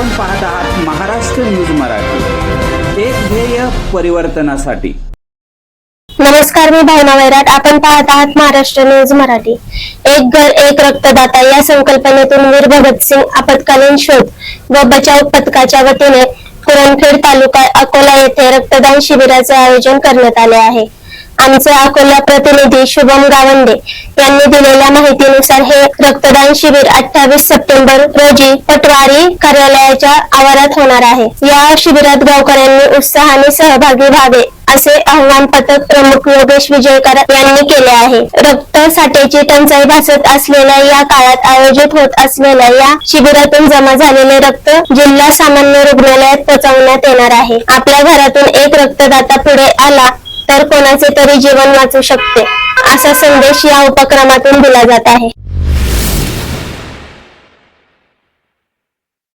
आपण पाहत आहात महाराष्ट्र न्यूज मराठी. एक ध्येय परिवर्तनासाठी. नमस्कार मी भावना वैराट. आपण पाहत आहात महाराष्ट्र न्यूज मराठी. एक घर एक रक्तदाता या संकल्पनेतून वीर भगतसिंग आपत्कालीन शोध व बचाव पथकाच्या वतीने पुरणखेड तालुका अकोला येथे रक्तदान शिबिराचे आयोजन करण्यात आले आहे. आमचे अकोला प्रतिनिधी शुभम गावंडे यांनी दिलेल्या माहितीनुसार हे रक्तदान शिबिर अठ्ठावीस सप्टेंबर रोजी पटवारी कार्यालयाच्या आवारात होणार आहे. या शिबिरात गावकऱ्यांनी उत्साहाने सहभागी व्हावे असे आव्हान पथक प्रमुख योगेश विजयकर यांनी केले आहे. रक्त साठ्याची टंचाई भासत असलेल्या या काळात आयोजित होत असलेल्या या शिबिरातून जमा झालेले रक्त जिल्हा सामान्य रुग्णालयात पोहोचवण्यात येणार आहे. आपल्या घरातून एक रक्तदाता पुढे आला तर कोणाचे तरी जीवन वाचू शकते. असा संदेश या उपक्रमातून दिला जात आहे.